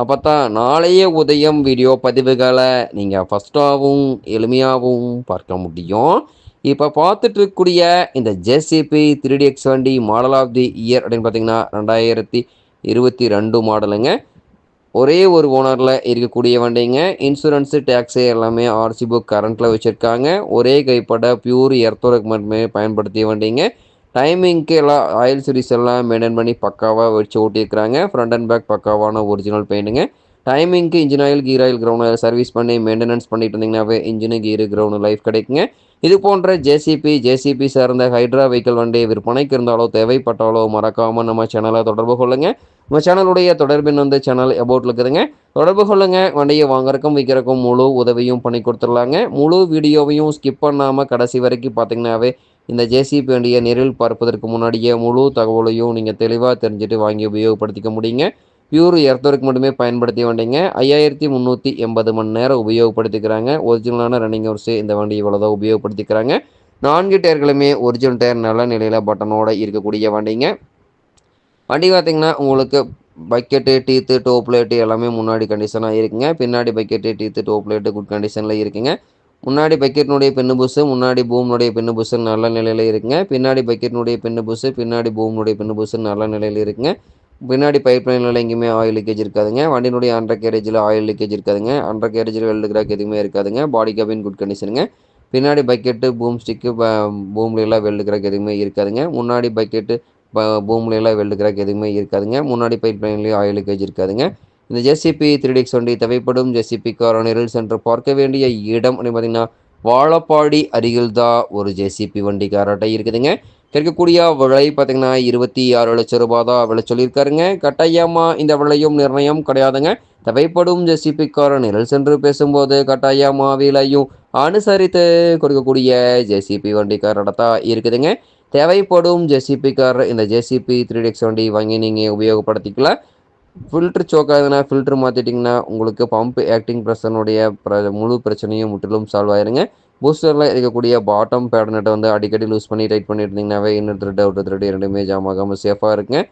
அப்போ தான் நாளைய உதயம் வீடியோ பதிவுகளை நீங்கள் ஃபஸ்ட்டாகவும் எளிமையாகவும் பார்க்க முடியும். இப்போ பார்த்துட்டு இருக்கக்கூடிய இந்த ஜேசிபி த்ரீ டி எக்ஸ் வண்டி மாடல் ஆஃப் தி இயர் அப்படின்னு பார்த்தீங்கன்னா ரெண்டாயிரத்தி இருபத்தி ரெண்டு மாடலுங்க ஒரே ஒரு ஓனரில் இருக்கக்கூடிய வண்டிங்க. இன்சூரன்ஸு டேக்ஸு எல்லாமே ஆர்சி புக் கரண்ட்டில் வச்சுருக்காங்க. ஒரே கைப்பட பியூர் எர்த்தோரக் மட்டுமே பயன்படுத்திய வண்டிங்க. டைமிங்க்கு எல்லாம் ஆயில் சீரிஸ் எல்லாம் மெயின்டைன் பண்ணி பக்காவாக வச்சு ஓட்டியிருக்கிறாங்க. ஃப்ரண்ட் அண்ட் பேக் பக்காவான ஒரிஜினல் பெயிண்ட்டுங்க டைமிங்க்கு engine oil gear oil ground oil service பண்ணி மெயின்டெனன்ஸ் பண்ணிட்டு இருந்தீங்கன்னாவே இன்ஜினு கீரு கிரவுண்டு லைஃப் கிடைக்குங்க. இது போன்ற ஜேசிபி ஜேசிபி சார்ந்த ஹைட்ரா வெஹிக்கிள் வண்டி விற்பனைக்கு இருந்தாலோ தேவைப்பட்டாலோ மறக்காமல் நம்ம சேனலை தொடர்பு கொள்ளுங்கள் நம்ம சேனலுடைய தொடர்பின் வந்து சேனல் அபவுட்டில் இருக்குதுங்க. தொடர்பு கொள்ளுங்க. வண்டியை வாங்குறக்கும் விற்கிறக்கும் முழு உதவியும் பண்ணி கொடுத்துடலாங்க. முழு வீடியோவையும் ஸ்கிப் பண்ணாமல் கடைசி வரைக்கும் பார்த்தீங்கன்னாவே இந்த ஜேசிபி வண்டியை நேரில் பார்ப்பதற்கு முன்னாடியே முழு தகவலையும் நீங்கள் தெளிவாக தெரிஞ்சுட்டு வாங்கி உபயோகப்படுத்திக்க முடியுங்க. பியூர் எர்த்தவருக்கு மட்டுமே பயன்படுத்தி வண்டிங்க. ஐயாயிரத்தி முந்நூற்றி எண்பது மணி நேரம் உபயோகப்படுத்திக்கிறாங்க. ஒரிஜினலான ரன்னிங் ஹவர்ஸு இந்த வண்டி இவ்வளோதான் உபயோகப்படுத்திக்கிறாங்க. நான்கு டயர்களுமே ஒரிஜினல் டயர் நல்ல நிலையில் பட்டனோடு இருக்கக்கூடிய வண்டிங்க. வண்டி பார்த்திங்கன்னா உங்களுக்கு பக்கெட்டு டீத்து டோப் பிளேட்டு எல்லாமே முன்னாடி கண்டிஷனாக இருக்குங்க. பின்னாடி bucket teeth top plate good கண்டிஷனில் இருக்குங்க. முன்னாடி பக்கெட்னுடைய பின்னு புஸ்ஸு முன்னாடி பூமினுடைய பின்னு புஸ்ஸு நல்ல நிலையில் இருக்குங்க. பின்னாடி பக்கெட்னுடைய பின்னு புஸ்ஸு பின்னாடி பூமினுடைய பின்னு புஸ் நல்ல நிலையில் இருக்குங்க. பின்னாடி பைப் லைனில் எங்கேயுமே ஆயில் லீக்கேஜ் இருக்காதுங்க. வண்டியினுடைய அண்டர் கேரேஜில் ஆயில் லீக்கேஜ் இருக்காதுங்க. அண்டர் கேரேஜில் வெல்டு கிராக் எதுவுமே இருக்காதுங்க. பாடி கேபின் குட் கண்டிஷனுங்க பின்னாடி பக்கெட்டு பூம் ஸ்டிக்கு பூம்லாம் வெல்டு கிராக் எதுவுமே இருக்காதுங்க. முன்னாடி பக்கெட்டு பூம்லாம் வெல்டு கிராக் எதுவுமே இருக்காதுங்க. முன்னாடி பைப் லைன்லேயும் ஆயில் லீக்கேஜ் இருக்காதுங்க. இந்த ஜேசிபி த்ரீ டிக்ஸ் வண்டி தேவைப்படும். ஜேசிபி கார் சென்று பார்க்க வேண்டிய இடம் அப்படின்னு பார்த்தீங்கன்னா வாழப்பாடி அருகில் தான் ஒரு ஜேசிபி வண்டிக்காரட்டை இருக்குதுங்க. கிடைக்கக்கூடிய விலை பார்த்தீங்கன்னா இருபத்தி ஆறு லட்சம் ரூபாய் தான் விலை சொல்லியிருக்காருங்க. கட்டாயமாக இந்த விலையும் நிர்ணயம் கிடையாதுங்க. தேவைப்படும் ஜேசிபிக்கார நிரல் சென்று பேசும்போது கட்டாயமாக விலையும் அனுசரித்து கொடுக்கக்கூடிய ஜேசிபி வண்டி இருக்குதுங்க. தேவைப்படும் ஜேசிபி கார் இந்த ஜேசிபி த்ரீ டிக்ஸ் வண்டி வாங்கி நீங்கள் உபயோகப்படுத்திக்கலாம். ஃபில்ட்ரு சோக் ஆகுதுன்னா ஃபில்ட்ரு மாற்றிட்டிங்கன்னா உங்களுக்கு பம்ப் ஆக்டிங் ப்ரெஷனுடைய ப்ர முழு பிரச்சனையும் முற்றிலும் சால்வ் ஆயிருங்க. பூஸ்டரில் இருக்கக்கூடிய பாட்டம் பேடனட்டை வந்து அடிக்கடி லூஸ் பண்ணி டைட் பண்ணிட்டு இருந்தீங்கன்னாவே இன்னும் த்ரெட் அவுட் த்ரெட் இரண்டுமே ஜாம் ஆகாமல் சேஃபாக இருக்குங்க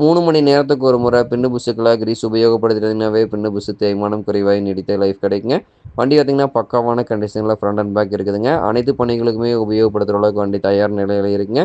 மூணு மணி நேரத்துக்கு ஒரு முறை பின்னு புஷுக்கெல்லாம் கிரீஸ் உபயோகப்படுத்துறதுனாவே பின்னு புஷு தேய்மானம் குறைவாக நீடித்த லைஃப் கிடைக்குங்க. வண்டி பார்த்திங்கன்னா பக்காவான கண்டிஷனில் ஃப்ரண்ட் அண்ட் பேக் இருக்குதுங்க. அனைத்து பணிகளுக்குமே உபயோகப்படுத்துகிற அளவுக்கு வண்டி தயார் நிலையில் இருக்குங்க.